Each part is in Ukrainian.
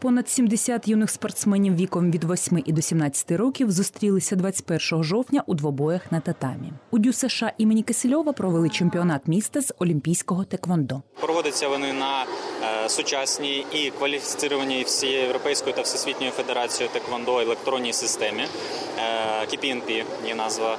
Понад 70 юних спортсменів віком від 8 і до 17 років зустрілися 21 жовтня у двобоях на татамі. У Дю США імені Кисельова провели чемпіонат міста з олімпійського теквондо. Проводяться вони на е, сучасній і кваліфіцированій всією європейською та всесвітньою федерацією теквондо електронній системі е, KPNP є назва.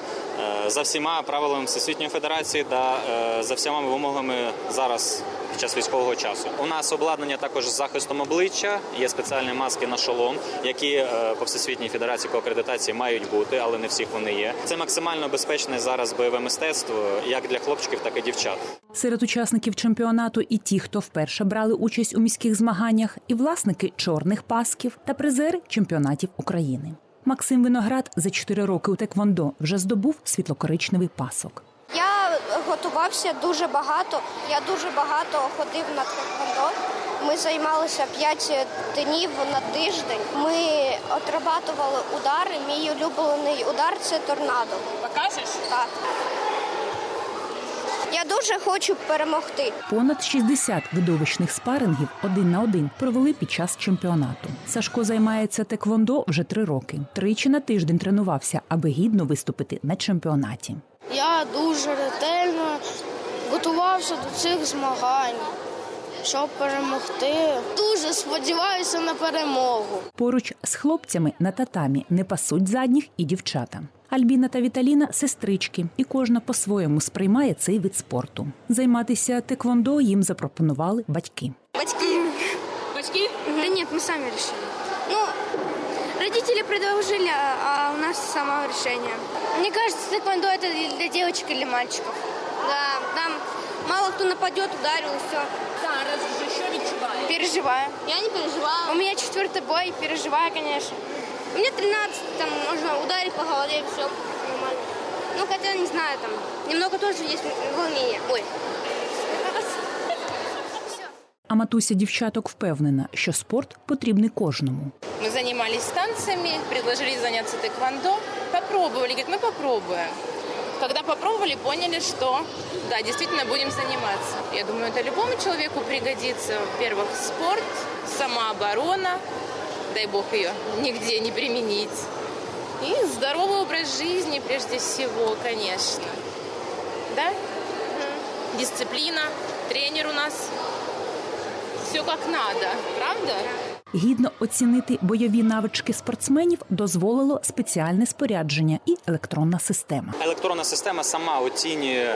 е, За всіма правилами всесвітньої федерації та е, за всіма вимогами зараз під час військового часу. У нас обладнання також з захистом обличчя. Є спеціальні маски на шолом, які е, по всесвітній федерації по акредитації мають бути, але не всіх вони є. Це максимально безпечне зараз бойове мистецтво, як для хлопчиків, так і дівчат. Серед учасників чемпіонату і ті, хто вперше брали участь у міських змаганнях, і власники чорних пасків та призери чемпіонатів України. Максим Виноград за 4 роки у теквондо вже здобув світлокоричневий пасок. Я готувався дуже багато. Я дуже багато ходив на тхеквондо. Ми займалися 5 днів на тиждень. Ми отрабатували удари. Мій улюблений удар це торнадо. Покажеш? Так. Я дуже хочу перемогти. Понад 60 видовищних спарингів один на один провели під час чемпіонату. Сашко займається теквондо вже три роки. Тричі на тиждень тренувався, аби гідно виступити на чемпіонаті. Я дуже ретельно готувався до цих змагань, щоб перемогти. Дуже сподіваюся на перемогу. Поруч з хлопцями на татамі не пасуть задніх і дівчата. Альбіна та Віталіна сестрички, і кожна по-своєму сприймає цей вид спорту. Займатися теквондо їм запропонували батьки. Батьки. Батьки? Да нет, мы сами решили. Ну, родители предложили, а а у нас само решение. Мне кажется, тэквондо это для девочек или мальчиков. Да, там мало кто нападет, ударил и все. Зараз вже що відчуваєш? Переживаю. Я не переживаю. У меня четвертый бой, переживаю, конечно. У меня 13, там можно ударить по голове, и все нормально. Ну, хотя, не знаю, там, немного тоже есть волнение. Ой. А матуся дівчаток впевнена, що спорт потрібний кожному. Мы занимались танцами, предложили заняться тэквондо. Попробовали, говорит, мы попробуем. Когда попробовали, поняли, что да, действительно будем заниматься. Я думаю, это любому человеку пригодится. Во-первых, спорт, самооборона, дай бог ее нигде не применить. И здоровый образ жизни прежде всего, конечно. Да? Дисциплина, тренер у нас. Все как надо, правда? Гідно оцінити бойові навички спортсменів дозволило спеціальне спорядження і електронна система. Електронна система сама оцінює е,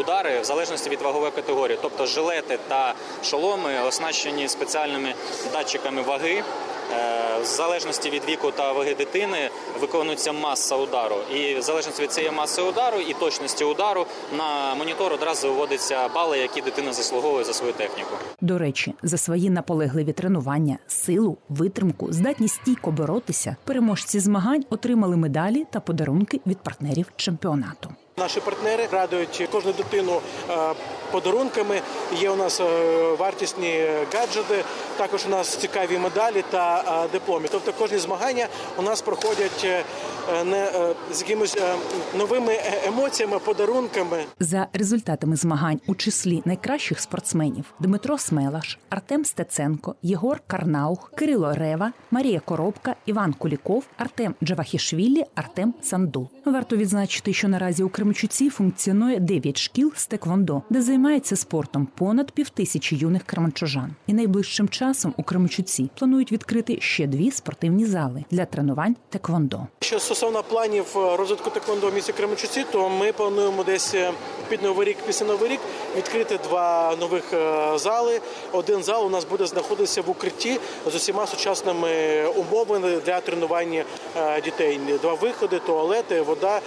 удари в залежності від вагової категорії. Тобто жилети та шоломи оснащені спеціальними датчиками ваги. Е, В залежності від віку та ваги дитини виконується маса удару. І в залежності від цієї маси удару і точності удару на монітор одразу виводяться бали, які дитина заслуговує за свою техніку. До речі, за свої наполегливі тренування, силу, витримку, здатність стійко боротися, переможці змагань отримали медалі та подарунки від партнерів чемпіонату. Наші партнери радують кожну дитину е, подарунками. Є у нас е, вартісні гаджети, також у нас цікаві медалі та е, дипломи. Тобто кожні змагання у нас проходять не з якимись новими емоціями, подарунками. За результатами змагань у числі найкращих спортсменів Дмитро Смелаш, Артем Стеценко, Єгор Карнаух, Кирило Рева, Марія Коробка, Іван Куліков, Артем Джавахішвілі, Артем Сандул. Варто відзначити, що наразі у Кременчуці функціонує 9 шкіл з теквондо, де займається спортом понад півтисячі юних кременчужан. І найближчим часом у Кременчуці планують відкрити ще дві спортивні зали для тренувань теквондо. Що стосовно планів е, розвитку теквондо в місті Кременчуці, то ми плануємо десь е, під новий рік, після новий рік відкрити два нових е, зали. Один зал у нас буде знаходитися в укритті з усіма сучасними умовами для тренування дітей. Два виходи, туалети, вода.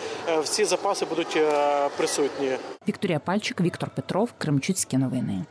Всі запаси будуть е, присутні. Вікторія Пальчик, Віктор Петров, Кремчуцькі новини.